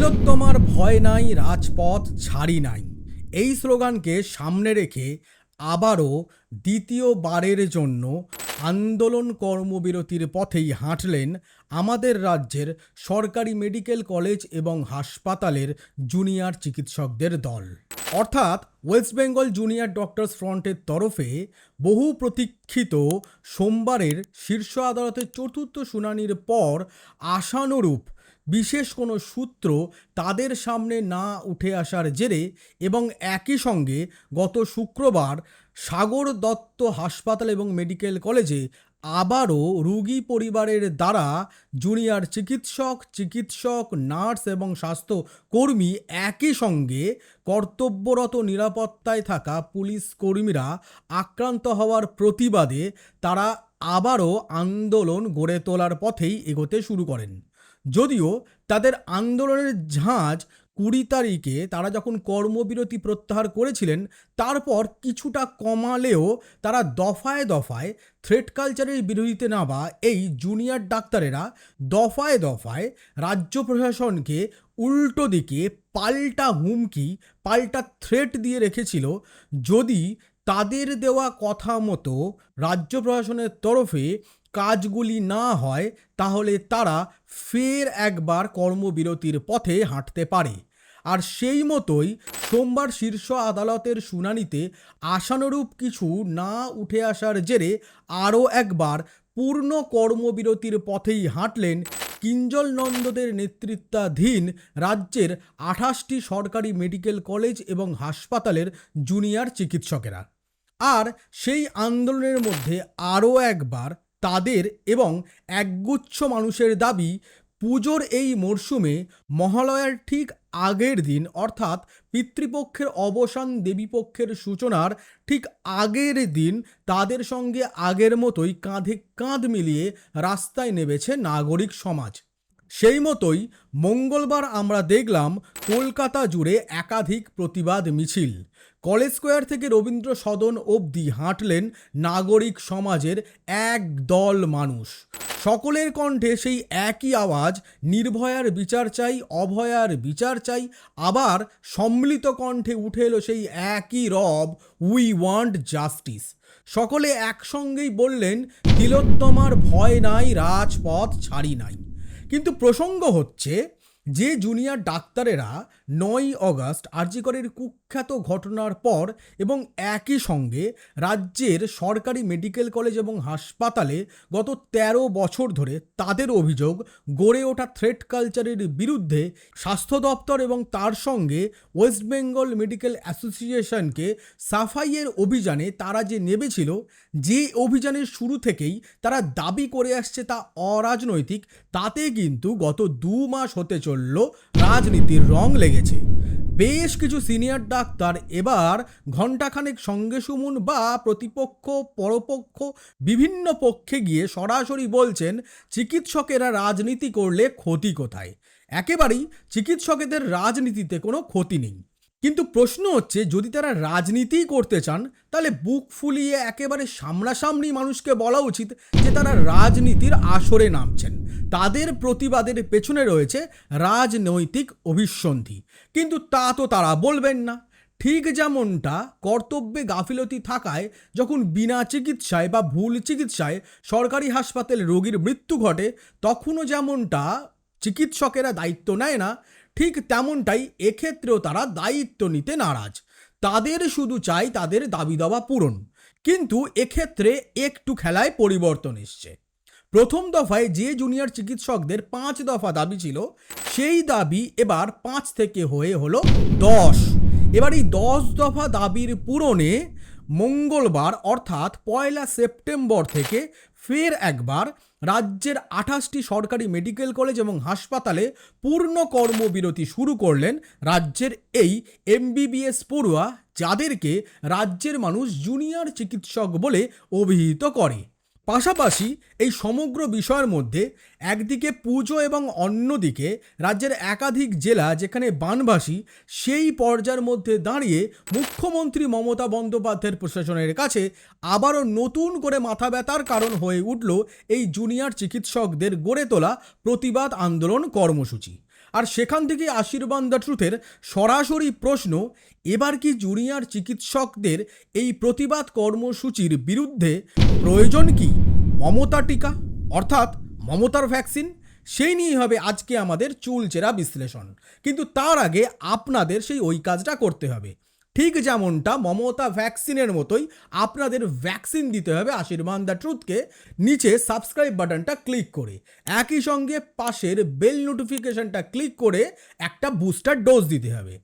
তিলোত্তমার ভয় নাই, রাজপথ ছাড়ি নাই। এই স্লোগানকে সামনে রেখে আবারও দ্বিতীয়বারের জন্য আন্দোলন কর্মবিরতির পথেই হাঁটলেন আমাদের রাজ্যের সরকারি মেডিকেল কলেজ এবং হাসপাতালের জুনিয়র চিকিৎসকদের দল। অর্থাৎ ওয়েস্ট বেঙ্গল জুনিয়র ডক্টরস ফ্রন্টের তরফে বহু প্রতীক্ষিত সোমবারের শীর্ষ আদালতের চতুর্থ শুনানির পর আশানুরূপ বিশেষ কোনো সূত্র তাদের সামনে না উঠে আসার জেরে এবং একই সঙ্গে গত শুক্রবার সাগর দত্ত হাসপাতাল এবং মেডিকেল কলেজে আবারও রোগী পরিবারের দ্বারা জুনিয়র চিকিৎসক চিকিৎসক, নার্স এবং স্বাস্থ্য কর্মী একই সঙ্গে কর্তব্যরত নিরাপত্তায় থাকা পুলিশ কর্মীরা আক্রান্ত হওয়ার প্রতিবাদে তারা আবারও আন্দোলন গড়ে তোলার পথেই এগোতে শুরু করেন। যদিও তাদের আন্দোলনের ঝাঁজ কুড়ি তারিখে তারা যখন কর্মবিরতি প্রত্যাহার করেছিলেন, তারপর কিছুটা কমালেও তারা দফায় দফায় থ্রেড কালচারের বিরোধিতে নামা এই জুনিয়র ডাক্তারেরা দফায় দফায় রাজ্য প্রশাসনকে উল্টো দিকে পাল্টা হুমকি, পাল্টা থ্রেট দিয়ে রেখেছিল যদি তাদের দেওয়া কথা মতো রাজ্য প্রশাসনের তরফে কাজগুলি না হয়, তাহলে তারা ফের একবার কর্মবিরতির পথে হাঁটতে পারে। আর সেই মতোই সোমবার শীর্ষ আদালতের শুনানিতে আশানুরূপ কিছু না উঠে আসার জেরে আরও একবার পূর্ণ কর্মবিরতির পথেই হাঁটলেন কিঞ্জল নন্দদের নেতৃত্বাধীন রাজ্যের আঠাশটি সরকারি মেডিকেল কলেজ এবং হাসপাতালের জুনিয়র চিকিৎসকেরা। আর সেই আন্দোলনের মধ্যে আরও একবার তাদের এবং একগুচ্ছ মানুষের দাবি, পুজোর এই মরশুমে মহালয়ার ঠিক আগের দিন, অর্থাৎ পিতৃপক্ষের অবসান দেবীপক্ষের সূচনার ঠিক আগের দিন তাদের সঙ্গে আগের মতোই কাঁধে কাঁধ মিলিয়ে রাস্তায় নেমেছে নাগরিক সমাজ। সেই মতোই মঙ্গলবার আমরা দেখলাম কলকাতা জুড়ে একাধিক প্রতিবাদ মিছিল। কলেজ স্কোয়ার থেকে রবীন্দ্র সদন অবধি হাঁটলেন নাগরিক সমাজের এক দল মানুষ। সকলের কণ্ঠে সেই একই আওয়াজ, নির্ভয়ার বিচার চাই, অভয়ার বিচার চাই, আবার সম্মিলিত কণ্ঠে উঠে এলো সেই একই রব উই ওয়ান্ট জাস্টিস সকলে একসঙ্গেই বললেন, তিলোত্তমার ভয় নাই, রাজপথ ছাড়ি নাই। কিন্তু প্রসঙ্গ হচ্ছে যে জুনিয়র ডাক্তারেরা নয় অগস্ট আরজিকরের কুখ্যাত ঘটনার পর এবং একই সঙ্গে রাজ্যের সরকারি মেডিকেল কলেজ এবং হাসপাতালে গত ১৩ বছর ধরে তাদের অভিযোগ গড়ে ওঠা থ্রেট কালচারের বিরুদ্ধে স্বাস্থ্য দপ্তর এবং তার সঙ্গে ওয়েস্ট বেঙ্গল মেডিকেল অ্যাসোসিয়েশনকে সাফাইয়ের অভিযানে তারা যে নেমেছিল, যে অভিযানের শুরু থেকেই তারা দাবি করে আসছে তা অরাজনৈতিক। তাতে কিন্তু গত দু মাস হতে চলল, রাজনীতির রং লেগেছে। বেশ কিছু সিনিয়র ডাক্তার এবার ঘণ্টাখানেক সঙ্গে সুমুন বা প্রতিপক্ষ, পরপক্ষ, বিভিন্ন পক্ষে গিয়ে সরাসরি বলছেন, চিকিৎসকেরা রাজনীতি করলে ক্ষতি কোথায়? একেবারেই চিকিৎসকেদের রাজনীতিতে কোনো ক্ষতি নেই। কিন্তু প্রশ্ন হচ্ছে, যদি তারা রাজনীতিই করতে চান, তাহলে বুক ফুলিয়ে একেবারে সামনাসামনি মানুষকে বলা উচিত যে তারা রাজনীতির আসরে নামছেন। তাদের প্রতিবাদের পেছনে রয়েছে রাজনৈতিক অভিসন্ধি। কিন্তু তা তো তারা বলবেন না। ঠিক যেমনটা কর্তব্যে গাফিলতি থাকায় যখন বিনা চিকিৎসায় বা ভুল চিকিৎসায় সরকারি হাসপাতালে রোগীর মৃত্যু ঘটে, তখনও যেমনটা চিকিৎসকেরা দায়িত্ব নেয় না, ঠিক তেমনটাই এক্ষেত্রেও তারা দায়িত্ব নিতে নারাজ। তাদের শুধু চাই তাদের দাবি দাবা পূরণ। কিন্তু এক্ষেত্রে একটু খেলায় পরিবর্তন এসছে। প্রথম দফায় যে জুনিয়র চিকিৎসকদের পাঁচ দফা দাবি ছিল, সেই দাবি এবার পাঁচ থেকে হয়ে হলো দশ। এবার এই দশ দফা দাবির পূরণে মঙ্গলবার, অর্থাৎ পয়লা সেপ্টেম্বর থেকে ফের একবার রাজ্যের আঠাশটি সরকারি মেডিকেল কলেজ এবং হাসপাতালে পূর্ণ কর্মবিরতি শুরু করলেন রাজ্যের এই এমবিবিএস পড়ুয়া, যাদেরকে রাজ্যের মানুষ জুনিয়র চিকিৎসক বলে অভিহিত করে। পাশাপাশি এই সমগ্র বিষয়ের মধ্যে একদিকে পুজো এবং অন্যদিকে রাজ্যের একাধিক জেলা যেখানে বানবাসী সেই পর্যায়ের মধ্যে দাঁড়িয়ে মুখ্যমন্ত্রী মমতা বন্দ্যোপাধ্যায়ের প্রশাসনের কাছে আবারও নতুন করে মাথা ব্যথার কারণ হয়ে উঠল এই জুনিয়র চিকিৎসকদের গড়ে তোলা প্রতিবাদ আন্দোলন কর্মসূচি। আর সেখান থেকে আশীর্বাদ দ্য ট্রুথের সরাসরি প্রশ্ন, এবার কি জুনিয়র চিকিৎসকদের এই প্রতিবাদ কর্মসূচির বিরুদ্ধে প্রয়োজন কি? মমতা টিকা, অর্থাৎ মমতার ভ্যাকসিন সেই নিয়েই হবে আজকে আমাদের চুলচেরা বিশ্লেষণ। কিন্তু তার আগে আপনাদের সেই ওই কাজটা করতে হবে। ঠিক যেমনটা মমতা ভ্যাকসিনের মতোই আপনাদের ভ্যাকসিন দিতে হবে আশীর্বাদ দ্য ট্রুথকে নিচে সাবস্ক্রাইব বাটনটা ক্লিক করে। একই সঙ্গে পাশের বেল নোটিফিকেশনটা ক্লিক করে একটা বুস্টার ডোজ দিতে হবে।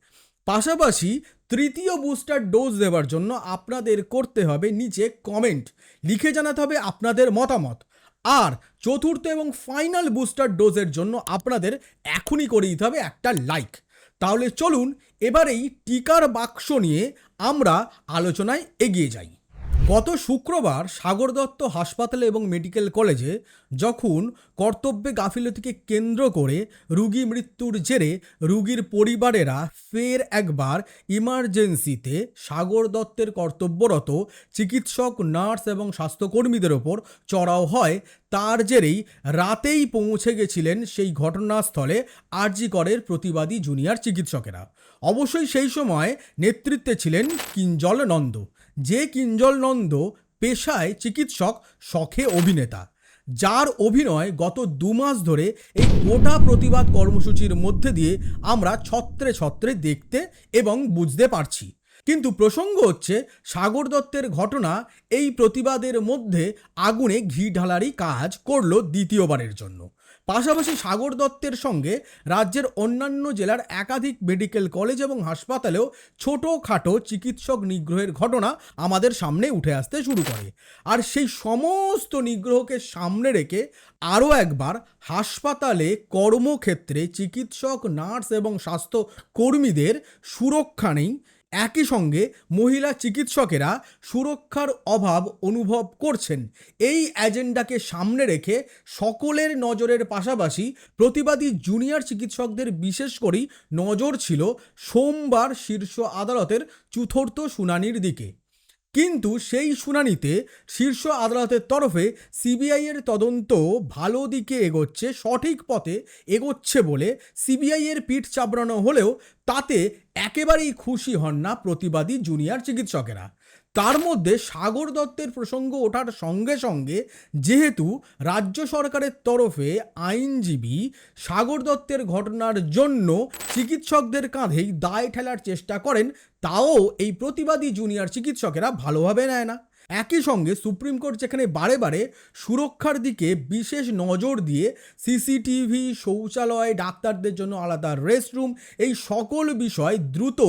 পাশাপাশি তৃতীয় বুস্টার ডোজ দেওয়ার জন্য আপনাদের করতে হবে নিচে কমেন্ট লিখে জানাতে হবে আপনাদের মতামত। আর চতুর্থ এবং ফাইনাল বুস্টার ডোজের জন্য আপনাদের এখনই করে দিতে হবে একটা লাইক তাহলে চলুন এবারেই টিকার বাক্স নিয়ে আমরা আলোচনায় এগিয়ে যাই। গত শুক্রবার সাগর দত্ত হাসপাতালে এবং মেডিকেল কলেজে যখন কর্তব্যে গাফিলতিকে কেন্দ্র করে রুগী মৃত্যুর জেরে রুগীর পরিবারেরা ফের একবার ইমার্জেন্সিতে সাগর দত্তের কর্তব্যরত চিকিৎসক, নার্স এবং স্বাস্থ্যকর্মীদের ওপর চড়াও হয়। তার জেরেই রাতেই পৌঁছে গেছিলেন সেই ঘটনাস্থলে আরজি করের প্রতিবাদী জুনিয়র চিকিৎসকেরা। অবশ্যই সেই সময় নেতৃত্বে ছিলেন কিঞ্জল নন্দ। যে কিঞ্জল নন্দ পেশায় চিকিৎসক, শখে অভিনেতা, যার অভিনয় গত দু মাস ধরে এই গোটা প্রতিবাদ কর্মসূচির মধ্যে দিয়ে আমরা ছত্রে ছত্রে দেখতে এবং বুঝতে পারছি। কিন্তু প্রসঙ্গ হচ্ছে, সাগর দত্তের ঘটনা এই প্রতিবাদের মধ্যে আগুনে ঘি ঢালারই কাজ করল দ্বিতীয়বারের জন্য। পাশাপাশি সাগর দত্তের সঙ্গে রাজ্যের অন্যান্য জেলার একাধিক মেডিকেল কলেজ এবং হাসপাতালেও ছোটোখাটো চিকিৎসক নিগ্রহের ঘটনা আমাদের সামনে উঠে আসতে শুরু করে। আর সেই সমস্ত নিগ্রহকে সামনে রেখে আরও একবার হাসপাতালে কর্মক্ষেত্রে চিকিৎসক, নার্স এবং স্বাস্থ্য কর্মীদের সুরক্ষা নেই। একই সঙ্গে মহিলা চিকিৎসকেরা সুরক্ষার অভাব অনুভব করছেন। এই এজেন্ডাকে সামনে রেখে সকলের নজরের পাশাপাশি প্রতিবাদী জুনিয়র চিকিৎসকদের বিশেষ করেই নজর ছিল সোমবার শীর্ষ আদালতের চতুর্থ শুনানির দিকে। কিন্তু সেই শুনানিতে শীর্ষ আদালতের তরফে সিবিআইয়ের তদন্ত ভালো দিকে এগোচ্ছে, সঠিক পথে এগোচ্ছে বলে সিবিআইয়ের পিঠ চাপড়ানো হলেও তাতে একেবারেই খুশি হন না প্রতিবাদী জুনিয়র চিকিৎসকেরা। তার মধ্যে সাগর দত্তের প্রসঙ্গ ওঠার সঙ্গে সঙ্গে যেহেতু রাজ্য সরকারের তরফে আইনজীবী সাগর দত্তের ঘটনার জন্য চিকিৎসকদের কাঁধেই দায় ঠেলার চেষ্টা করেন তাও এই প্রতিবাদী জুনিয়র চিকিৎসকেরা ভালোভাবে নেয় না। একই সঙ্গে সুপ্রিম কোর্ট যেখানে বারে বারে সুরক্ষার দিকে বিশেষ নজর দিয়ে সিসিটিভি, শৌচালয়, ডাক্তারদের জন্য আলাদা রেস্টরুম এই সকল বিষয় দ্রুত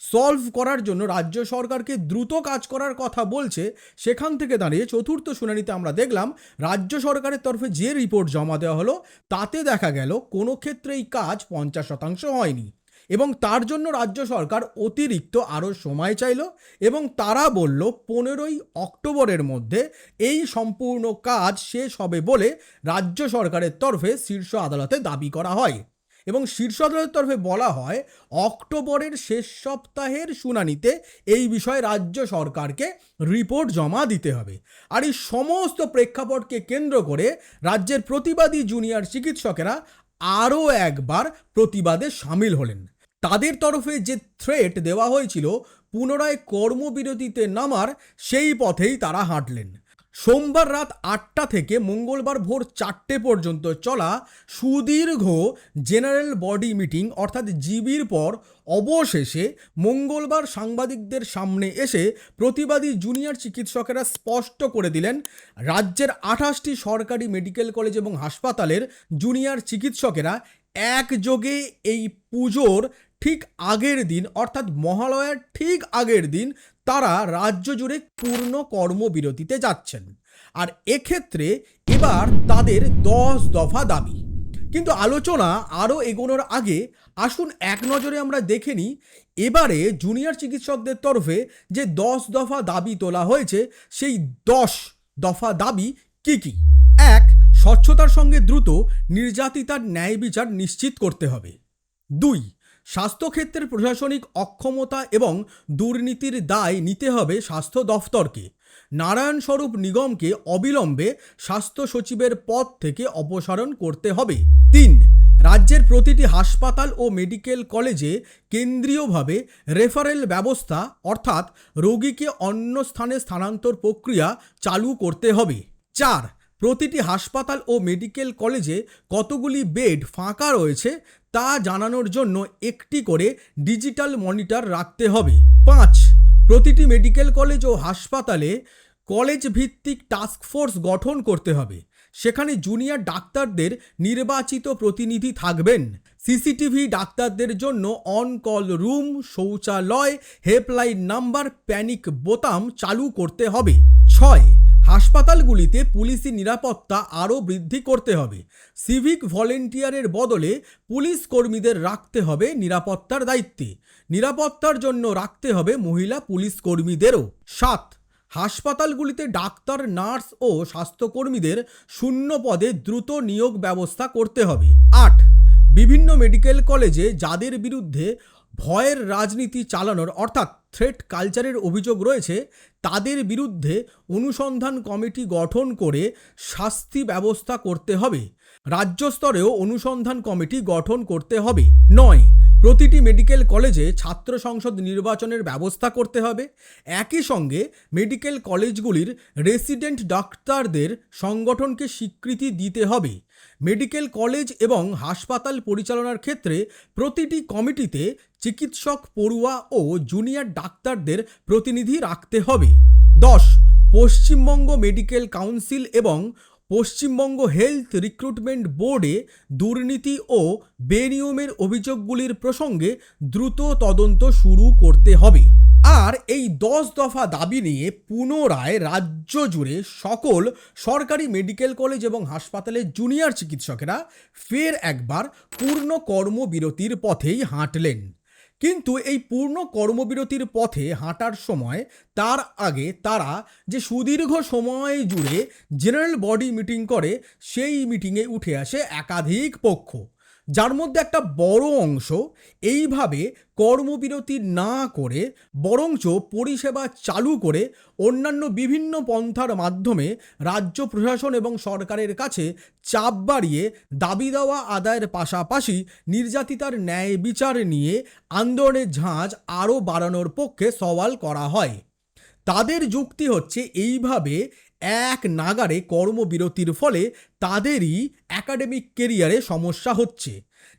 সলভ করার জন্য রাজ্য সরকারকে দ্রুত কাজ করার কথা বলছে। সেখান থেকে দাঁড়িয়ে চতুর্থ শুনানিতে আমরা দেখলাম, রাজ্য সরকারের তরফে যে রিপোর্ট জমা দেওয়া হলো, তাতে দেখা গেল কোনো ক্ষেত্রে এই কাজ পঞ্চাশ শতাংশ হয়নি। এবং তার জন্য রাজ্য সরকার অতিরিক্ত আরও সময় চাইল এবং তারা বলল, পনেরোই অক্টোবরের মধ্যে এই সম্পূর্ণ কাজ শেষ হবে বলে রাজ্য সরকারের তরফে শীর্ষ আদালতে দাবি করা হয়। এবং শীর্ষ আদালতের তরফে বলা হয়, অক্টোবরের শেষ সপ্তাহের শুনানিতে এই বিষয়ে রাজ্য সরকারকে রিপোর্ট জমা দিতে হবে। আর এই সমস্ত প্রেক্ষাপটকে কেন্দ্র করে রাজ্যের প্রতিবাদী জুনিয়র চিকিৎসকেরা আরও একবার প্রতিবাদে সামিল হলেন। তাদের তরফে যে থ্রেট দেওয়া হয়েছিল, পুনরায় কর্মবিরতিতে নামার সেই পথেই তারা হাঁটলেন। সোমবার রাত আটটা থেকে মঙ্গলবার ভোর চারটে পর্যন্ত চলা সুদীর্ঘ জেনারেল বডি মিটিং অর্থাৎ জিবির পর অবশেষে মঙ্গলবার সাংবাদিকদের সামনে এসে প্রতিবাদী জুনিয়র চিকিৎসকেরা স্পষ্ট করে দিলেন, রাজ্যের আঠাশটি সরকারি মেডিকেল কলেজ এবং হাসপাতালের জুনিয়র চিকিৎসকেরা একযোগে এই পুজোর ঠিক আগের দিন, অর্থাৎ মহালয়ার ঠিক আগের দিন, তারা রাজ্য জুড়ে পূর্ণ কর্মবিরতিতে যাচ্ছেন। আর এক্ষেত্রে এবার তাদের দশ দফা দাবি। কিন্তু আলোচনা আরও এগোনোর আগে আসুন এক নজরে আমরা দেখে নিই, এবারে জুনিয়র চিকিৎসকদের তরফে যে দশ দফা দাবি তোলা হয়েছে, সেই দশ দফা দাবি কি কি? এক, স্বচ্ছতার সঙ্গে দ্রুত নির্যাতিতার ন্যায় বিচার নিশ্চিত করতে হবে। দুই স্বাস্থ্যক্ষেত্রের প্রশাসনিক অক্ষমতা এবং দুর্নীতির দায় নিতে হবে স্বাস্থ্য দফতরকে। নারায়ণ স্বরূপ নিগমকে অবিলম্বে স্বাস্থ্য সচিবের পদ থেকে অপসারণ করতে হবে। তিন, রাজ্যের প্রতিটি হাসপাতাল ও মেডিকেল কলেজে কেন্দ্রীয়ভাবে রেফারেল ব্যবস্থা অর্থাৎ রোগীকে অন্য স্থানে স্থানান্তর প্রক্রিয়া চালু করতে হবে। চার প্রতিটি হাসপাতাল ও মেডিকেল কলেজে কতগুলি বেড ফাঁকা রয়েছে তা জানানোর জন্য একটি করে ডিজিটাল মনিটর রাখতে হবে। পাঁচ, প্রতিটি মেডিকেল কলেজ ও হাসপাতালে কলেজ ভিত্তিক টাস্ক ফোর্স গঠন করতে হবে। সেখানে জুনিয়র ডাক্তারদের নির্বাচিত প্রতিনিধি থাকবেন। সিসিটিভি ডাক্তারদের জন্য অন কল রুম, শৌচালয়, হেল্পলাইন নাম্বার, প্যানিক বোতাম চালু করতে হবে। ছয় হাসপাতালগুলিতে পুলিশি নিরাপত্তা আরও বৃদ্ধি করতে হবে। সিভিক ভলেন্টিয়ারের বদলে পুলিশ কর্মীদের রাখতে হবে নিরাপত্তার দায়িত্বে। নিরাপত্তার জন্য রাখতে হবে মহিলা পুলিশ কর্মীদেরও। সাত, হাসপাতালগুলিতে ডাক্তার, নার্স ও স্বাস্থ্যকর্মীদের শূন্য পদে দ্রুত নিয়োগ ব্যবস্থা করতে হবে। আট, বিভিন্ন মেডিকেল কলেজে যাদের বিরুদ্ধে ভয়ের রাজনীতি চালানোর অর্থাৎ থ্রেট কালচারের অভিযোগ রয়েছে, তাদের বিরুদ্ধে অনুসন্ধান কমিটি গঠন করে শাস্তি ব্যবস্থা করতে হবে। রাজ্য স্তরেও অনুসন্ধান কমিটি গঠন করতে হবে। নয় প্রতিটি মেডিকেল কলেজে ছাত্র সংসদ নির্বাচনের ব্যবস্থা করতে হবে। একই সঙ্গে মেডিকেল কলেজগুলির রেসিডেন্ট ডাক্তারদের সংগঠনকে স্বীকৃতি দিতে হবে। মেডিকেল কলেজ এবং হাসপাতাল পরিচালনার ক্ষেত্রে প্রতিটি কমিটিতে চিকিৎসক পড়ুয়া ও জুনিয়র ডাক্তারদের প্রতিনিধি রাখতে হবে। দশ, পশ্চিমবঙ্গ মেডিকেল কাউন্সিল এবং পশ্চিমবঙ্গ হেলথ রিক্রুটমেন্ট বোর্ডে দুর্নীতি ও বেনিয়মের অভিযোগগুলির প্রসঙ্গে দ্রুত তদন্ত শুরু করতে হবে। আর এই দশ দফা দাবি নিয়ে পুনরায় রাজ্য জুড়ে সকল সরকারি মেডিকেল কলেজ এবং হাসপাতালের জুনিয়র চিকিৎসকেরা ফের একবার পূর্ণ কর্মবিরতির পথেই হাঁটলেন। কিন্তু এই পূর্ণ কর্মবিরতির পথে হাঁটার সময় তার আগে তারা যে সুদীর্ঘ সময় জুড়ে জেনারেল বডি মিটিং করে, সেই মিটিংয়ে উঠে আসে একাধিক পক্ষ। যার মধ্যে একটা বড় অংশ এইভাবে কর্মবিরতি না করে, বরঞ্চ পরিষেবা চালু করে অন্যান্য বিভিন্ন পন্থার মাধ্যমে রাজ্য প্রশাসন এবং সরকারের কাছে চাপ বাড়িয়ে দাবি দেওয়া আদায়ের পাশাপাশি নির্যাতিতার ন্যায় বিচার নিয়ে আন্দোলনের ঝাঁজ আরও বাড়ানোর পক্ষে সওয়াল করা হয়। তাদের যুক্তি হচ্ছে এইভাবে এক নাগারে কর্মবিরতির ফলে তাদেরই একাডেমিক কেরিয়ারে সমস্যা হচ্ছে,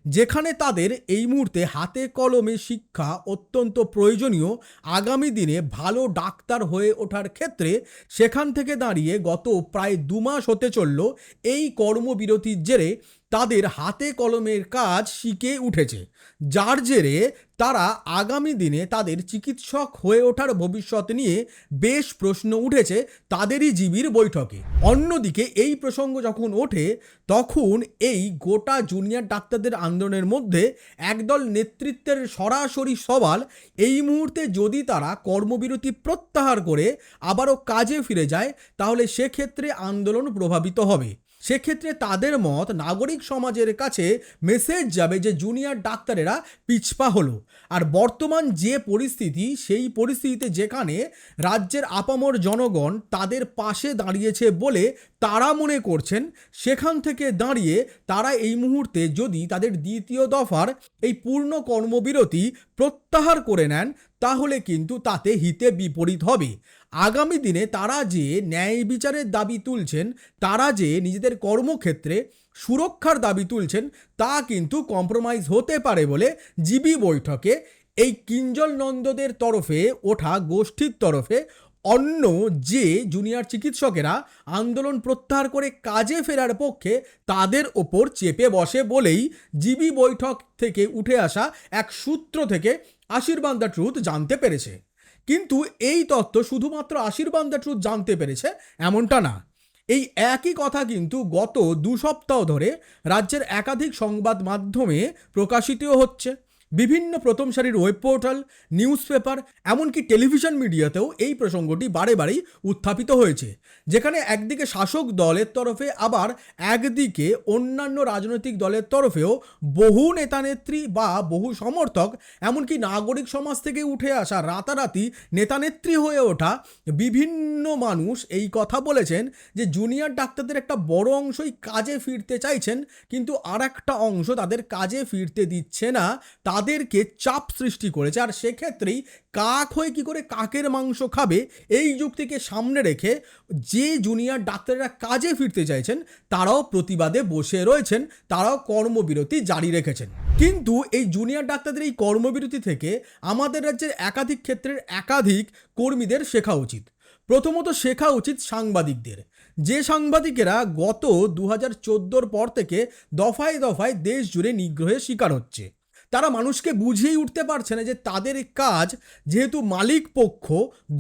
যেখানে তাদের এই মুহূর্তে হাতে কলমে শিক্ষা অত্যন্ত প্রয়োজনীয়। আগামী দিনে ভালো ডাক্তার হয়ে ওঠার ক্ষেত্রে সেখান থেকে দাঁড়িয়ে গত প্রায় দু মাস হতে চলল এই কর্মবিরতির জেরে তাদের হাতে কলমের কাজ শিখে উঠেছে। যার জেরে তারা আগামী দিনে তাদের চিকিৎসক হয়ে ওঠার ভবিষ্যৎ নিয়ে বেশ প্রশ্ন উঠেছে তাদেরই জীবীর বৈঠকে। অন্যদিকে এই প্রসঙ্গ যখন ওঠে, তখন এই গোটা জুনিয়র ডাক্তারদের আন্দোলনের মধ্যে একদল নেতৃত্বের সরাসরি সওয়াল, এই মুহূর্তে যদি তারা কর্মবিরতি প্রত্যাহার করে আবারও কাজে ফিরে যায়, তাহলে সেক্ষেত্রে আন্দোলন প্রভাবিত হবে। সেক্ষেত্রে তাদের মত নাগরিক সমাজের কাছে মেসেজ যাবে যে জুনিয়র ডাক্তারেরা পিছপা হলো। আর বর্তমান যে পরিস্থিতি, সেই পরিস্থিতিতে যেখানে রাজ্যের আপামর জনগণ তাদের পাশে দাঁড়িয়েছে বলে তারা মনে করছেন, সেখান থেকে দাঁড়িয়ে তারা এই মুহূর্তে যদি তাদের দ্বিতীয় দফার এই পূর্ণ কর্মবিরতি প্রত্যাহার করে নেন তাহলে কিন্তু তাতে হিতে বিপরীত হবে। আগামী দিনে তারা যে ন্যায় বিচারের দাবি তুলছেন, তারা যে নিজেদের কর্মক্ষেত্রে সুরক্ষার দাবি তুলছেন, তা কিন্তু কম্প্রোমাইজ হতে পারে বলে জিবি বৈঠকে এই কিঞ্জল নন্দদের তরফে ওঠা গোষ্ঠীর তরফে অন্য যে জুনিয়র চিকিৎসকেরা আন্দোলন প্রত্যাহার করে কাজে ফেরার পক্ষে তাদের ওপর চেপে বসে বলেই জিবি বৈঠক থেকে উঠে আসা এক সূত্র থেকে আশীর্বাদ দ্য ট্রুথ জানতে পেরেছে। কিন্তু এই তত্ত্ব শুধুমাত্র আশীর্বাদ দ্য ট্রুথ জানতে পেরেছে এমনটা না। এই একই কথা কিন্তু গত দু সপ্তাহ ধরে রাজ্যের একাধিক সংবাদ মাধ্যমে প্রকাশিতও হচ্ছে। বিভিন্ন প্রথম সারির ওয়েব পোর্টাল নিউজ পেপার এমনকি টেলিভিশন মিডিয়াতেও এই প্রসঙ্গটি বারে বারেই উত্থাপিত হয়েছে, যেখানে একদিকে শাসক দলের তরফে, আবার একদিকে অন্যান্য রাজনৈতিক দলের তরফেও বহু নেতানেত্রী বা বহু সমর্থক, এমনকি নাগরিক সমাজ থেকে উঠে আসা রাতারাতি নেতানেত্রী হয়ে ওঠা বিভিন্ন মানুষ এই কথা বলেছেন যে, জুনিয়র ডাক্তারদের একটা বড় অংশই কাজে ফিরতে চাইছেন, কিন্তু আর একটা অংশ তাদের কাজে ফিরতে দিচ্ছে না তাদেরকে চাপ সৃষ্টি করেছে। আর সেক্ষেত্রেই কাক হয়ে কি করে কাকের মাংস খাবে, এই যুক্তিকে সামনে রেখে যে জুনিয়র ডাক্তাররা কাজে ফিরতে চাইছেন, তারাও প্রতিবাদে বসে রয়েছেন, তারাও কর্মবিরতি জারি রেখেছেন। কিন্তু এই জুনিয়র ডাক্তারদের এই কর্মবিরতি থেকে আমাদের রাজ্যের একাধিক ক্ষেত্রের একাধিক কর্মীদের শেখা উচিত। প্রথমত শেখা উচিত সাংবাদিকদের। যে সাংবাদিকেরা গত দু হাজার পর থেকে দফায় দফায় দেশ জুড়ে নিগ্রহের শিকার হচ্ছে। তারা মানুষকে বুঝিয়েই উঠতে পারছে না যে তাদের কাজ যেহেতু মালিক পক্ষ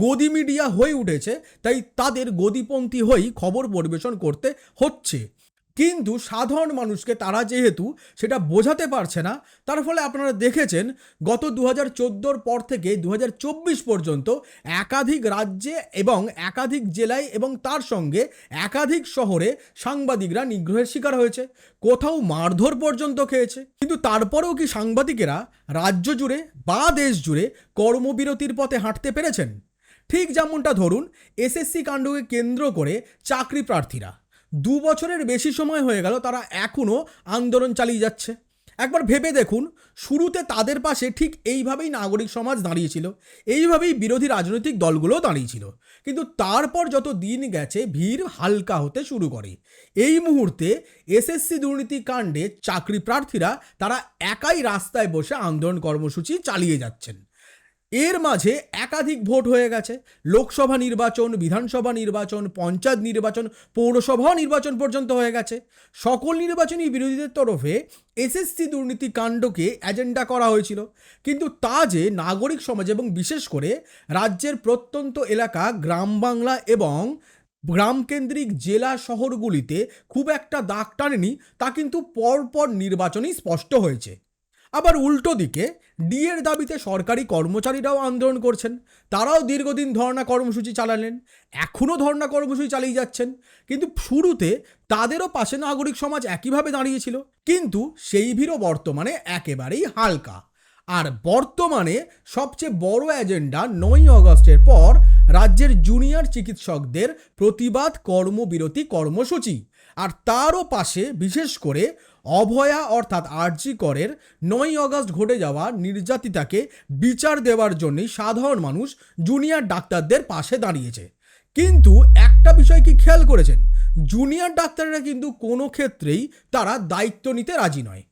গদি মিডিয়া হয়ে উঠেছে, তাই তাদের গদিপন্থী হয়েই খবর পরিবেশন করতে হচ্ছে। কিন্তু সাধারণ মানুষকে তারা যেহেতু সেটা বোঝাতে পারছে না, তার ফলে আপনারা দেখেছেন গত দু হাজার পর থেকে দু হাজার চব্বিশ পর্যন্ত একাধিক রাজ্যে এবং একাধিক জেলায় এবং তার সঙ্গে একাধিক শহরে সাংবাদিকরা নিগ্রহের শিকার হয়েছে। কোথাও মারধর পর্যন্ত খেয়েছে। কিন্তু তারপরেও কি সাংবাদিকেরা রাজ্য জুড়ে বা দেশ জুড়ে কর্মবিরতির পথে হাঁটতে পেরেছেন? ঠিক যেমনটা ধরুন, এসএসসি কাণ্ডকে কেন্দ্র করে চাকরি প্রার্থীরা। দু বছরের বেশি সময় হয়ে গেল তারা এখনও আন্দোলন চালিয়ে যাচ্ছে। একবার ভেবে দেখুন, শুরুতে তাদের পাশে ঠিক এইভাবেই নাগরিক সমাজ দাঁড়িয়েছিল, এইভাবেই বিরোধী রাজনৈতিক দলগুলোও দাঁড়িয়েছিল। কিন্তু তারপর যত দিন গেছে, ভিড় হালকা হতে শুরু করে। এই মুহূর্তে এসএসসি দুর্নীতি কাণ্ডে চাকরি প্রার্থীরা তারা একাই রাস্তায় বসে আন্দোলন কর্মসূচি চালিয়ে যাচ্ছেন। এর মাঝে একাধিক ভোট হয়ে গেছে। লোকসভা নির্বাচন, বিধানসভা নির্বাচন, পঞ্চায়েত নির্বাচন, পৌরসভা নির্বাচন পর্যন্ত হয়ে গেছে। সকল নির্বাচনী বিরোধীদের তরফে এসএসসি দুর্নীতি কাণ্ডকে এজেন্ডা করা হয়েছিল। কিন্তু তা যে নাগরিক সমাজ এবং বিশেষ করে রাজ্যের প্রত্যন্ত এলাকা, গ্রাম বাংলা এবং গ্রামকেন্দ্রিক জেলা শহরগুলিতে খুব একটা দাগ টানেনি, তা কিন্তু পরপর নির্বাচনই স্পষ্ট হয়েছে। আবার উল্টো দিকে ডিএর দাবিতে সরকারি কর্মচারীরাও আন্দোলন করছেন। তারাও দীর্ঘদিন ধর্ণা কর্মসূচি চালালেন। এখনও ধর্ণা কর্মসূচি চালিয়ে যাচ্ছেন। কিন্তু শুরুতে তাদেরও পাশে নাগরিক সমাজ একইভাবে দাঁড়িয়েছিল। কিন্তু সেই ভিড়ও বর্তমানে একেবারেই হালকা। আর বর্তমানে সবচেয়ে বড় এজেন্ডা নয় অগস্টের পর রাজ্যের জুনিয়র চিকিৎসকদের প্রতিবাদ কর্মবিরতি কর্মসূচি। আর তারও পাশে বিশেষ করে অভয়া অর্থাৎ আরজি করের নয় অগস্ট ঘটে যাওয়া নির্যাতিতাকে বিচার দেওয়ার জন্যই সাধারণ মানুষ জুনিয়র ডাক্তারদের পাশে দাঁড়িয়েছে। কিন্তু একটা বিষয় কি খেয়াল করেছেন? জুনিয়র ডাক্তাররা কিন্তু কোনো ক্ষেত্রেই তারা দায়িত্ব নিতে রাজি নয়।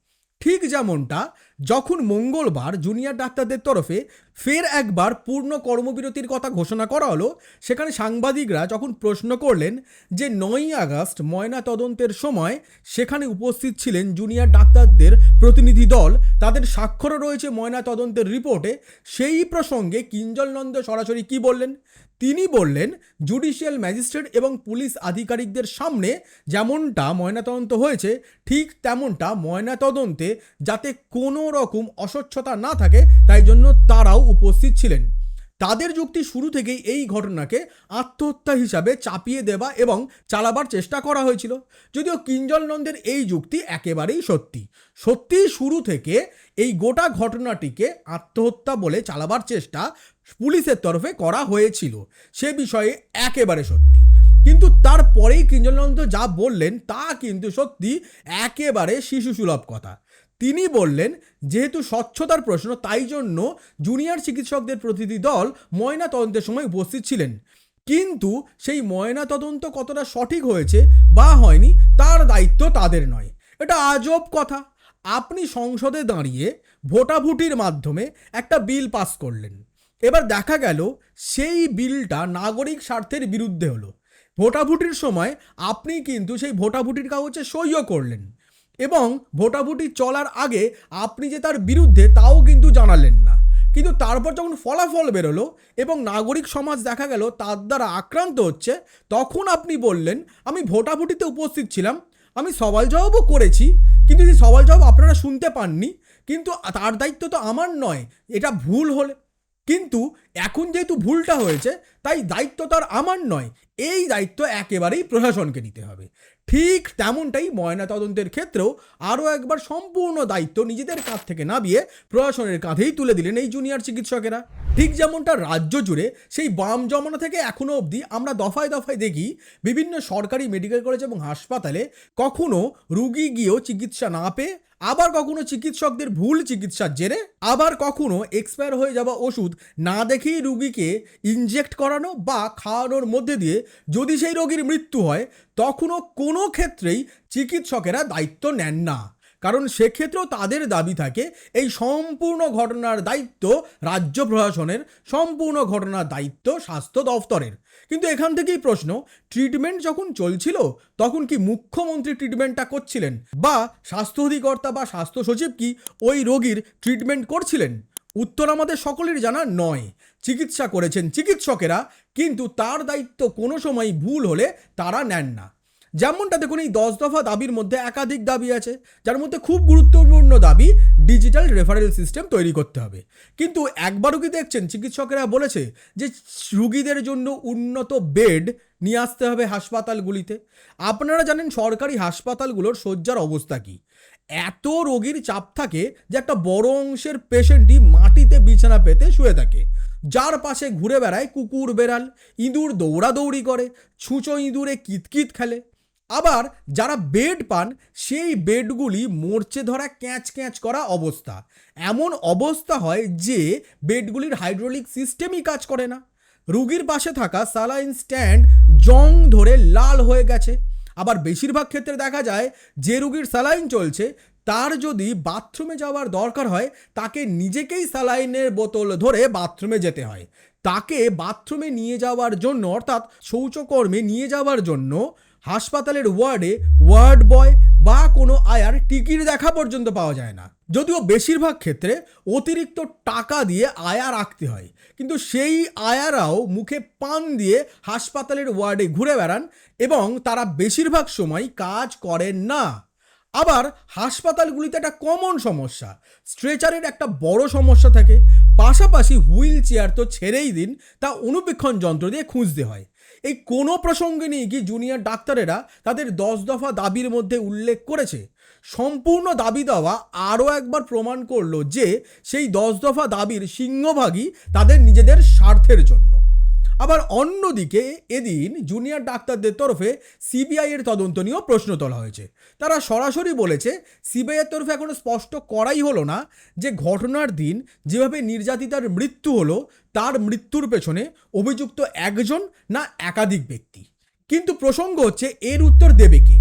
ঠিক যেমনটা যখন মঙ্গলবার জুনিয়র ডাক্তারদের তরফে ফের একবার পূর্ণ কর্মবিরতির কথা ঘোষণা করা হলো, সেখানে সাংবাদিকরা যখন প্রশ্ন করলেন যে নয়ই আগস্ট ময়না তদন্তের সময় সেখানে উপস্থিত ছিলেন জুনিয়র ডাক্তারদের প্রতিনিধি দল, তাদের স্বাক্ষরও রয়েছে ময়না তদন্তের রিপোর্টে, সেই প্রসঙ্গে কিঞ্জল নন্দ সরাসরি কি বললেন? তিনি বললেন, জুডিশিয়াল ম্যাজিস্ট্রেট এবং পুলিশ আধিকারিকদের সামনে যেমনটা ময়নাতদন্ত হয়েছে, ঠিক তেমনটা ময়নাতদন্তে যাতে কোনো রকম অস্বচ্ছতা না থাকে, তাই জন্য তারাও উপস্থিত ছিলেন। তাদের যুক্তি শুরু থেকেই এই ঘটনাকে আত্মহত্যা হিসাবে চাপিয়ে দেওয়া এবং চালাবার চেষ্টা করা হয়েছিল। যদিও কিঞ্জল নন্দের এই যুক্তি একেবারেই সত্যি। সত্যিই শুরু থেকে এই গোটা ঘটনাটিকে আত্মহত্যা বলে চালাবার চেষ্টা পুলিশের তরফে করা হয়েছিল। সে বিষয়ে একেবারে সত্যি। কিন্তু তারপরেই কিঞ্জলানন্দ যা বললেন তা কিন্তু সত্যি একেবারে শিশুসুলভ কথা। তিনি বললেন, যেহেতু স্বচ্ছতার প্রশ্ন, তাই জন্য জুনিয়র চিকিৎসকদের প্রতিনিধি দল ময়না তদন্তের সময় উপস্থিত ছিলেন। কিন্তু সেই ময়না তদন্ত কতটা সঠিক হয়েছে বা হয়নি, তার দায়িত্ব তাদের নয়। এটা আজব কথা। আপনি সংসদে দাঁড়িয়ে ভোটাভুটির মাধ্যমে একটা বিল পাস করলেন। এবার দেখা গেল, সেই বিলটা নাগরিক স্বার্থের বিরুদ্ধে হলো। ভোটাভুটির সময় আপনি কিন্তু সেই ভোটাভুটির কাগজে সইও করলেন। এবং ভোটাভুটি চলার আগে আপনি যে তার বিরুদ্ধে তাও কিন্তু জানালেন না। কিন্তু তারপর যখন ফলাফল বেরোলো এবং নাগরিক সমাজ দেখা গেল তার দ্বারা আক্রান্ত হচ্ছে, তখন আপনি বললেন, আমি ভোটাভুটিতে উপস্থিত ছিলাম, আমি সওয়াল জবাবও করেছি, কিন্তু সেই সওয়াল জবাব আপনারা শুনতে পাননি, কিন্তু তার দায়িত্ব তো আমার নয়, এটা ভুল হলে। কিন্তু এখন যেহেতু ভুলটা হয়েছে, তাই দায়িত্ব তার আমার নয়, এই দায়িত্ব একেবারেই প্রশাসনকে নিতে হবে। ঠিক তেমনটাই ময়নাতদন্তের ক্ষেত্রেও আরও একবার সম্পূর্ণ দায়িত্ব নিজেদের কাঁধ থেকে নামিয়ে প্রশাসনের কাঁধেই তুলে দিলেন এই জুনিয়র চিকিৎসকেরা। ঠিক যেমনটা রাজ্য জুড়ে সেই বাম জমানা থেকে এখনও অবধি আমরা দফায় দফায় দেখি বিভিন্ন সরকারি মেডিকেল কলেজ এবং হাসপাতালে কখনো রুগী গিয়েও চিকিৎসা না পেয়ে আবার কখনো চিকিৎসকদের ভুল চিকিৎসার জেরে? আবার কখনো এক্সপায়ার হয়ে যাওয়া ওষুধ না দেখেই রুগীকে ইনজেক্ট করানো বা খাওয়ানোর মধ্যে দিয়ে যদি সেই রোগীর মৃত্যু হয়, তখনও কোনো ক্ষেত্রেই চিকিৎসকেরা দায়িত্ব নেন না। কারণ সেক্ষেত্রেও তাদের দাবি থাকে, এই সম্পূর্ণ ঘটনার দায়িত্ব রাজ্য প্রশাসনের, সম্পূর্ণ ঘটনার দায়িত্ব স্বাস্থ্য দফতরের। কিন্তু এখান থেকেই প্রশ্ন ট্রিটমেন্ট যখন চলছিল, তখন কি মুখ্যমন্ত্রী ট্রিটমেন্টটা করছিলেন? বা স্বাস্থ্য অধিকর্তা বা স্বাস্থ্য সচিব কি ওই রোগীর ট্রিটমেন্ট করছিলেন? উত্তর আমাদের সকলের জানা নয়। চিকিৎসা করেছেন চিকিৎসকেরা, কিন্তু তার দায়িত্ব কোনো সময় ভুল হলে তারা নেন না। যেমনটা দেখুন, এই দশ দফা দাবির মধ্যে একাধিক দাবি আছে, যার মধ্যে খুব গুরুত্বপূর্ণ দাবি, ডিজিটাল রেফারেল সিস্টেম তৈরি করতে হবে। কিন্তু একবারও কি দেখছেন, চিকিৎসকেরা বলেছে যে রুগীদের জন্য উন্নত বেড নিয়ে আসতে হবে হাসপাতালগুলিতে। আপনারা জানেন সরকারি হাসপাতালগুলোর শয্যার অবস্থা কী? এত রোগীর চাপ থাকে যে একটা বড় অংশের পেশেন্টই মাটিতে বিছানা পেতে শুয়ে থাকে। যার পাশে ঘুরে বেড়ায় কুকুর, বেড়াল, ইঁদুর দৌড়াদৌড়ি করে, ছুঁচো ইঁদুরে কিতকিত খেলে। আবার যারা বেড পান, সেই বেডগুলি মরচে ধরা ক্যাঁচ ক্যাঁচ করা অবস্থা। এমন অবস্থা হয় যে বেডগুলির হাইড্রোলিক সিস্টেমই কাজ করে না। রুগীর পাশে থাকা সালাইন স্ট্যান্ড জং ধরে লাল হয়ে গেছে। আবার বেশিরভাগ ক্ষেত্রে দেখা যায়, যে রুগীর স্যালাইন চলছে, তার যদি বাথরুমে যাওয়ার দরকার হয়, তাকে নিজেকেই স্যালাইনের বোতল ধরে বাথরুমে যেতে হয়। তাকে বাথরুমে নিয়ে যাওয়ার জন্য, অর্থাৎ শৌচকর্মে নিয়ে যাওয়ার জন্য হাসপাতালের ওয়ার্ডে ওয়ার্ড বয় বা কোনো আয়ার টিকিট দেখা পর্যন্ত পাওয়া যায় না। যদিও বেশিরভাগ ক্ষেত্রে অতিরিক্ত টাকা দিয়ে আয়া রাখতে হয়। কিন্তু সেই আয়ারাও মুখে পান দিয়ে হাসপাতালের ওয়ার্ডে ঘুরে বেড়ান এবং তারা বেশিরভাগ সময় কাজ করেন না। আবার হাসপাতালগুলিতে একটা কমন সমস্যা। স্ট্রেচারের একটা বড় সমস্যা থাকে। পাশাপাশি হুইল চেয়ার তো ছেড়েই দিন, তা অনুবীক্ষণ যন্ত্র দিয়ে খুঁজতে হয়। এই কোনো প্রসঙ্গে নিয়ে কি জুনিয়র ডাক্তারেরা তাদের দশ দফা দাবির মধ্যে উল্লেখ করেছে? সম্পূর্ণ দাবি দেওয়া আরও একবার প্রমাণ করল যে সেই দশ দফা দাবির সিংহভাগই তাদের নিজেদের স্বার্থের জন্য। আবার অন্যদিকে এদিন জুনিয়র ডাক্তারদের তরফে সিবিআই এর তদন্ত নিয়েও প্রশ্ন তোলা হয়েছে। তারা সরাসরি বলেছে সিবিআইয়ের তরফে এখনও স্পষ্ট করাই হলো না যে ঘটনার দিন যেভাবে নির্যাতিতার মৃত্যু হলো, তার মৃত্যুর পেছনে অভিযুক্ত একজন না একাধিক ব্যক্তি। কিন্তু প্রসঙ্গ হচ্ছে, এর উত্তর দেবে কে?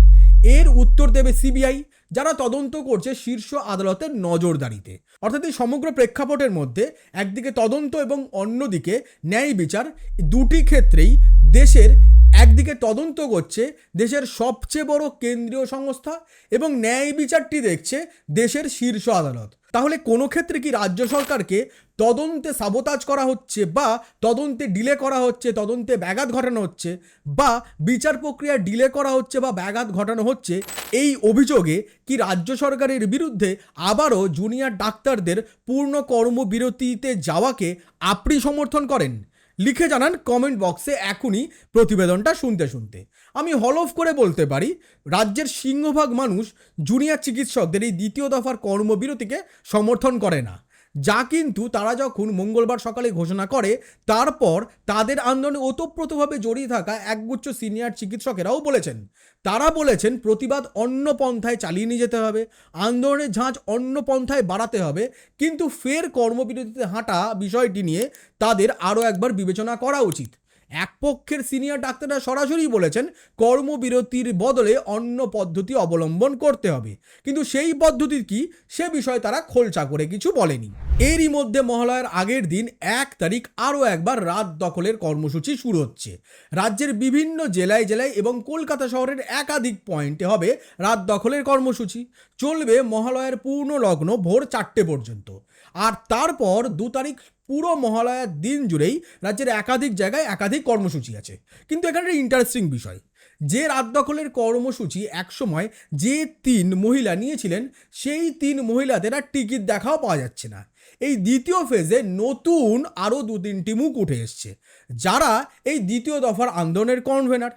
এর উত্তর দেবে সিবিআই। যারা তদন্ত করছে শীর্ষ আদালতের নজরদারিতে। অর্থাৎ এই সমগ্র প্রেক্ষাপটের মধ্যে একদিকে তদন্ত এবং অন্যদিকে ন্যায় বিচার, দুটি ক্ষেত্রেই দেশের একদিকে তদন্ত করছে দেশের সবচেয়ে বড় কেন্দ্রীয় সংস্থা এবং ন্যায় বিচারটি দেখছে দেশের শীর্ষ আদালত। তাহলে কোনো ক্ষেত্রে কি রাজ্য সরকারকে তদন্তে সাবতাজ করা হচ্ছে বা তদন্তে ডিলে করা হচ্ছে, তদন্তে ব্যাঘাত ঘটানো হচ্ছে বা বিচার প্রক্রিয়া ডিলে করা হচ্ছে বা ব্যাঘাত ঘটানো হচ্ছে, এই অভিযোগে কি রাজ্য সরকারের বিরুদ্ধে আবারও জুনিয়র ডাক্তারদের পূর্ণ কর্মবিরতিতে যাওয়াকে আপনি সমর্থন করেন? লিখে জানান কমেন্ট বক্সে এখনই প্রতিবেদনটা শুনতে শুনতে। আমি হলফ করে বলতে পারি, রাজ্যের সিংহভাগ মানুষ জুনিয়র চিকিৎসকদের এই দ্বিতীয় দফার কর্মবিরতিকে সমর্থন করে না। যা কিন্তু তারা যখন মঙ্গলবার সকালে ঘোষণা করে, তারপর তাদের আন্দোলনে ওতপ্রোতভাবে জড়িয়ে থাকা একগুচ্ছ সিনিয়র চিকিৎসকেরাও বলেছেন। তারা বলেছেন, প্রতিবাদ অন্য পন্থায় চালিয়ে নিয়ে যেতে হবে, আন্দোলনের ঝাঁজ অন্য পন্থায় বাড়াতে হবে, কিন্তু ফের কর্মবিরতিতে হাঁটা বিষয়টি নিয়ে তাদের আরও একবার বিবেচনা করা উচিত। এক পক্ষের সিনিয়র ডাক্তাররা সরাসরি বলেছেন কর্মবিরতির বদলে অন্য পদ্ধতি অবলম্বন করতে হবে। কিন্তু সেই পদ্ধতি কি, সে বিষয়ে তারা খোলসা করে কিছু বলেনি। এরই মধ্যে মহালয়ার আগের দিন এক তারিখ আরও একবার রাত দখলের কর্মসূচি শুরু হচ্ছে। রাজ্যের বিভিন্ন জেলায় জেলায় এবং কলকাতা শহরের একাধিক পয়েন্টে হবে রাত দখলের কর্মসূচি। চলবে মহালয়ার পূর্ণ লগ্ন ভোর চারটে পর্যন্ত। আর তারপর দু তারিখ পুরো মহালয়ার দিন জুড়েই রাজ্যের একাধিক জায়গায় একাধিক কর্মসূচি আছে। কিন্তু এখানে একটা ইন্টারেস্টিং বিষয়। যে রাত দখলের কর্মসূচি একসময় যে তিন মহিলা নিয়েছিলেন, সেই তিন মহিলাদের আর টিকিট দেখাও পাওয়া যাচ্ছে না। এই দ্বিতীয় ফেজে নতুন আরও দু তিনটি মুখ উঠে এসছে, যারা এই দ্বিতীয় দফার আন্দোলনের কনভেনার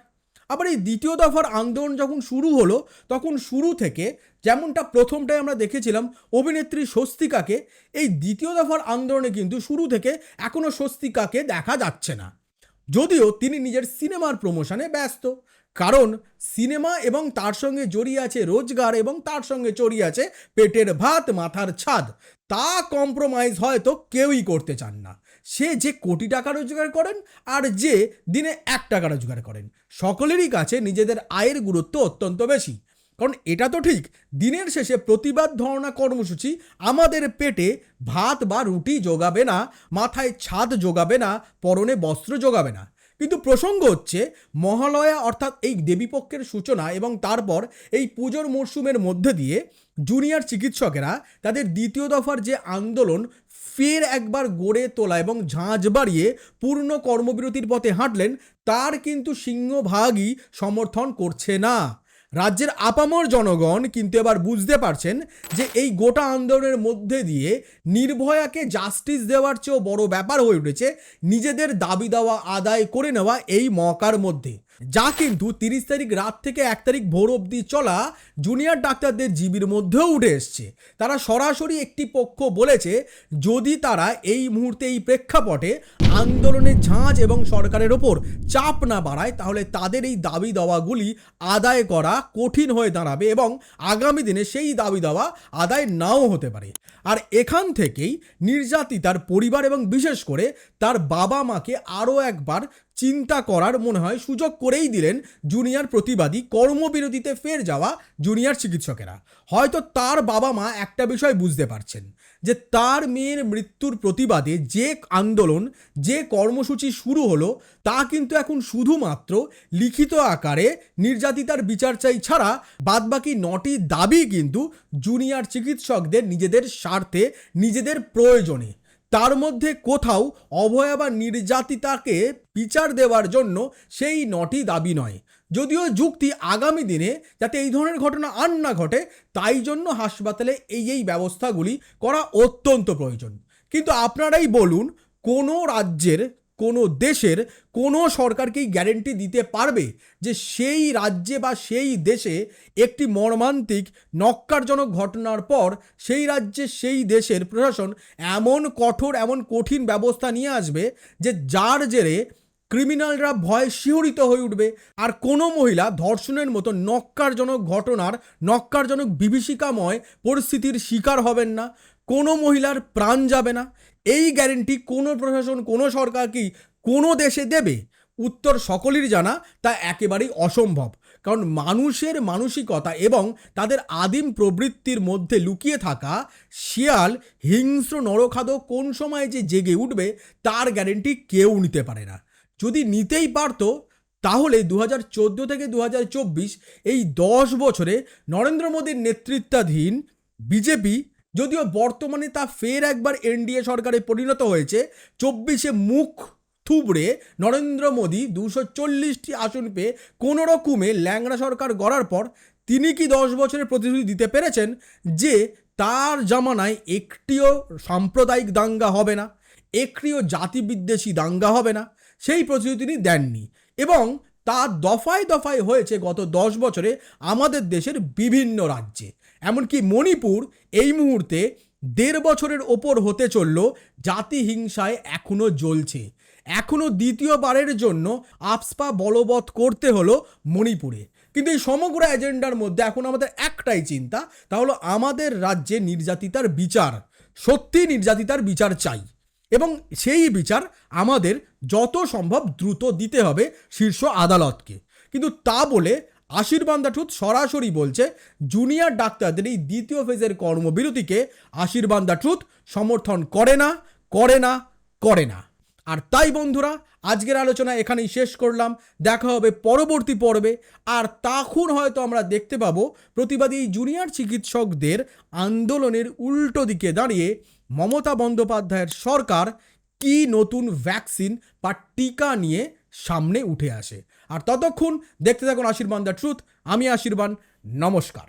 আবার এই দ্বিতীয় দফার আন্দোলন যখন শুরু হলো, তখন শুরু থেকে যেমনটা প্রথমটাই আমরা দেখেছিলাম অভিনেত্রী স্বস্তিকাকে, এই দ্বিতীয় দফার আন্দোলনে কিন্তু শুরু থেকে এখনও স্বস্তিকাকে দেখা যাচ্ছে না। যদিও তিনি নিজের সিনেমার প্রমোশনে ব্যস্ত, কারণ সিনেমা এবং তার সঙ্গে জড়িয়ে আছে রোজগার এবং তার সঙ্গে জড়িয়ে আছে পেটের ভাত, মাথার ছাদ। তা কম্প্রোমাইজ হয়তো কেউই করতে চান না। সে যে কোটি টাকা রোজগার করেন আর যে দিনে এক টাকা রোজগার করেন। সকলেরই কাছে নিজেদের আয়ের গুরুত্ব অত্যন্ত বেশি। কারণ এটা তো ঠিক, দিনের শেষে প্রতিবাদ ধর্ণা কর্মসূচি আমাদের পেটে ভাত বা রুটি যোগাবে না, মাথায় ছাদ যোগাবে না, পরনে বস্ত্র যোগাবে না। কিন্তু প্রসঙ্গ হচ্ছে, মহালয়া অর্থাৎ এই দেবীপক্ষের সূচনা এবং তারপর এই পুজোর মরশুমের মধ্যে দিয়ে জুনিয়র চিকিৎসকেরা তাদের দ্বিতীয় দফার যে আন্দোলন ফের একবার গড়ে তোলা এবং ঝাঁঝ বাড়িয়ে পূর্ণ কর্মবিরতির পথে হাঁটলেন, তার কিন্তু সিংহভাগই সমর্থন করছে না। রাজ্যের আপামর জনগণ কিন্তু এবার বুঝতে পারছেন যে এই গোটা আন্দোলনের মধ্যে দিয়ে নির্ভয়াকে জাস্টিস দেওয়ার চেয়েও বড় ব্যাপার হয়ে উঠেছে নিজেদের দাবি দেওয়া আদায় করে নেওয়া এই মকার মধ্যে। যা কিন্তু তিরিশ তারিখ রাত থেকে এক তারিখ ভোর অবধি চলা জুনিয়র ডাক্তারদের জিবির মধ্যেও উঠে এসছে। তারা সরাসরি একটি পক্ষ বলেছে, যদি তারা এই মুহূর্তে এই প্রেক্ষাপটে আন্দোলনের ঝাঁজ এবং সরকারের ওপর চাপ না বাড়ায়, তাহলে তাদের এই দাবি দাওয়াগুলি আদায় করা কঠিন হয়ে দাঁড়াবে এবং আগামী দিনে সেই দাবি দাওয়া আদায় নাও হতে পারে। আর এখান থেকেই নির্যাতিতার পরিবার এবং বিশেষ করে তার বাবা মাকে আরও একবার চিন্তা করার, মনে হয়, সুযোগ করেই দিলেন জুনিয়র প্রতিবাদী কর্মবিরতিতে ফের যাওয়া জুনিয়র চিকিৎসকেরা। হয়তো তার বাবা মা একটা বিষয় বুঝতে পারছেন, যে তার মেয়ের মৃত্যুর প্রতিবাদে যে আন্দোলন, যে কর্মসূচি শুরু হলো, তা কিন্তু এখন শুধুমাত্র লিখিত আকারে নির্যাতিতার বিচার চাই ছাড়া বাদবাকি নটি দাবি কিন্তু জুনিয়র চিকিৎসকদের নিজেদের স্বার্থে, নিজেদের প্রয়োজনে তার মধ্যে কোথাও অভয়া বা নির্যাতিতাকে বিচার দেওয়ার জন্য সেই নটি দাবি নয়। যদিও যুক্তি আগামী দিনে যাতে এই ধরনের ঘটনা আর না ঘটে, তাই জন্য হাসপাতালে এই এই ব্যবস্থাগুলি করা অত্যন্ত প্রয়োজন। কিন্তু আপনারাই বলুন, কোনো রাজ্যের কোনো দেশের কোনো সরকারকেই গ্যারেন্টি দিতে পারবে যে সেই রাজ্যে বা সেই দেশে একটি মর্মান্তিক নক্কারজনক ঘটনার পর সেই রাজ্যে সেই দেশের প্রশাসন এমন কঠোর, এমন কঠিন ব্যবস্থা নিয়ে আসবে যে যার জেরে ক্রিমিনালরা ভয় শিহরিত হয়ে উঠবে। আর কোনো মহিলা ধর্ষণের মতো নক্কারজনক ঘটনার নক্কারজনক বিভীষিকাময় পরিস্থিতির শিকার হবেন না। কোনো মহিলার প্রাণ যাবে না। এই গ্যারেন্টি কোনো প্রশাসন, কোনো সরকার কি কোনো দেশে দেবে? উত্তর সকলেরই জানা, তা একেবারেই অসম্ভব। কারণ মানুষের মানসিকতা এবং তাদের আদিম প্রবৃত্তির মধ্যে লুকিয়ে থাকা শিয়াল, হিংস্র, নরখাদক কোন সময় যে জেগে উঠবে, তার গ্যারেন্টি কেউ নিতে পারে না। যদি নিতেই পারতো, তাহলে দু হাজার চোদ্দ থেকে দু হাজার চব্বিশ এই দশ বছরে নরেন্দ্র মোদীর নেতৃত্বাধীন বিজেপি যদিও বর্তমানে তা ফের একবার এনডিএ সরকারে পরিণত হয়েছে, চব্বিশে মুখ থুবড়ে নরেন্দ্র মোদী দুশো চল্লিশটি আসন পেয়ে কোনো রকমে ল্যাংড়া সরকার গড়ার পর তিনি কি দশ বছরের প্রতিশ্রুতি দিতে পেরেছেন যে তার জামানায় একটিও সাম্প্রদায়িক দাঙ্গা হবে না, একটিও জাতিবিদ্বেষী দাঙ্গা হবে না, সেই প্রতিশ্রুতি তিনি দেননি এবং তা দফায় দফায় হয়েছে গত দশ বছরে আমাদের দেশের বিভিন্ন রাজ্যে। এমনকি মণিপুর এই মুহূর্তে দেড় বছরের ওপর হতে চলল জাতি হিংসায় এখনও জ্বলছে। এখনও দ্বিতীয়বারের জন্য আপসপা বলবৎ করতে হলো মণিপুরে। কিন্তু এই সমগ্র এজেন্ডার মধ্যে এখন আমাদের একটাই চিন্তা, তা হলো আমাদের রাজ্যে নির্যাতিতার বিচার, সত্যি নির্যাতিতার বিচার চাই। এবং সেই বিচার আমাদের যত সম্ভব দ্রুত দিতে হবে শীর্ষ আদালতকে। কিন্তু তা বলে আশীর্বাদ দাঠুত সরাসরি বলছে জুনিয়র ডাক্তারদের এই দ্বিতীয় ফেজের কর্মবিরতিকে আশীর্বাদ দাঠুত সমর্থন করে না করে না করে না। আর তাই বন্ধুরা, আজকের আলোচনা এখানেই শেষ করলাম। দেখা হবে পরবর্তী পর্বে। আর তখন হয়তো আমরা দেখতে পাবো প্রতিবাদী জুনিয়র চিকিৎসকদের আন্দোলনের উল্টো দিকে দাঁড়িয়ে মমতা বন্দ্যোপাধ্যায়ের সরকার কি নতুন ভ্যাকসিন বা টিকা নিয়ে সামনে উঠে আসে। আর ততক্ষণ দেখতে থাকুন আশীর্বাদ দ্য ট্রুথ আমি আশীর্বাদ নমস্কার।